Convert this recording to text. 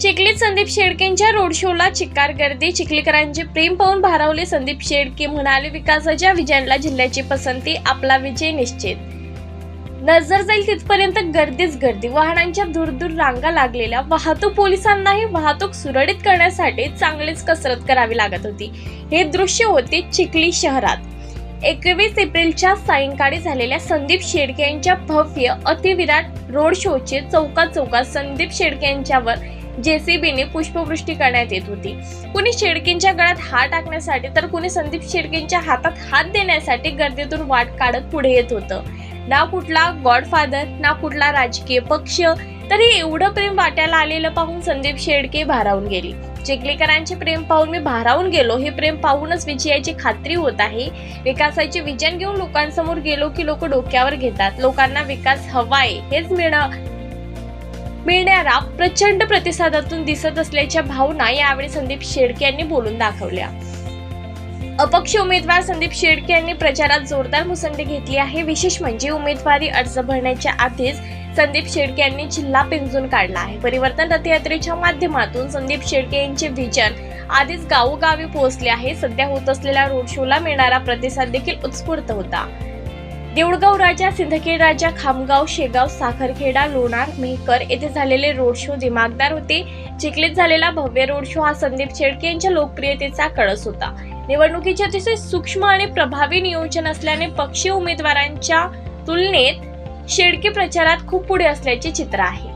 चिखलीत Sandeep शेळकेंच्या road शोला चिक्कार गर्दी. चिखलीकरांचे प्रेम पाहून भारावले संदीप शेळके म्हणाले विकासाच्या विजयाला जिल्ह्याची पसंती आपला विजय निश्चित. नजर जाईल तिथपर्यंत गर्दीच गर्दी. वाहनांच्या दूरदूर रांगा लागलेल्या. वाहतूक पोलिसांनाही वाहतूक सुरळीत करण्यासाठी चांगलीच कसरत करावी लागत होती. हे दृश्य होते चिखली शहरात. एकवीस एप्रिलच्या सायंकाळी झालेल्या संदीप शेडके यांच्या भव्य अतिविराट रोड शोचे चौकात चौकात संदीप शेडके यांच्यावर जेसीबीने पुष्पवृष्टी करण्यात येत होती. कुणी शेळकेंच्या गळ्यात हात टाकण्यासाठी तर कुणी संदीप शेळकेंच्या हातात हात देण्यासाठी गर्दीतून वाट काढत पुढे येत होतं. ना कुठला गॉडफादर ना कुठला राजकीय पक्ष तरी एवढं प्रेम वाट्याला आलेलं पाहून संदीप शेळके भारावून गेली. चिखलीकरांचे प्रेम पाहून मी भारावून गेलो. हे प्रेम पाहूनच विजयाची खात्री होत आहे. विकासाचे विजन घेऊन लोकांसमोर गेलो की लोक डोक्यावर घेतात. लोकांना विकास हवाय हेच मिळणं मिळणारा प्रचंड प्रतिसादातून दिसत असल्याच्या भावना यावेळी संदीप शेळके यांनी बोलून दाखवल्या. अपक्ष उमेदवार संदीप शेळके यांनी प्रचारात जोरदार मुसंडी घेतली आहे. विशेष म्हणजे उमेदवारी अर्ज भरण्याच्या आधीच संदीप शेळके यांनी जिल्हा पिंजून काढला आहे. परिवर्तन रथयात्रेच्या माध्यमातून संदीप शेळके यांचे विजन आधीच गावोगावी पोहोचले आहे. सध्या होत असलेल्या रोड शोला मिळणारा प्रतिसाद देखील उत्स्फूर्त होता. देऊळगाव राजा सिंदखेड राजा खामगाव शेगाव साखरखेडा लोणार मेहकर येथे झालेले रोड शो दिमागदार होते. चिखलीत झालेला भव्य रोड शो हा संदीप शेळके यांच्या लोकप्रियतेचा कळस होता. निवडणुकीचे अतिशय सूक्ष्म आणि प्रभावी नियोजन असल्याने पक्षीय उमेदवारांच्या तुलनेत शेळके प्रचारात खूप पुढे असल्याचे चित्र आहे.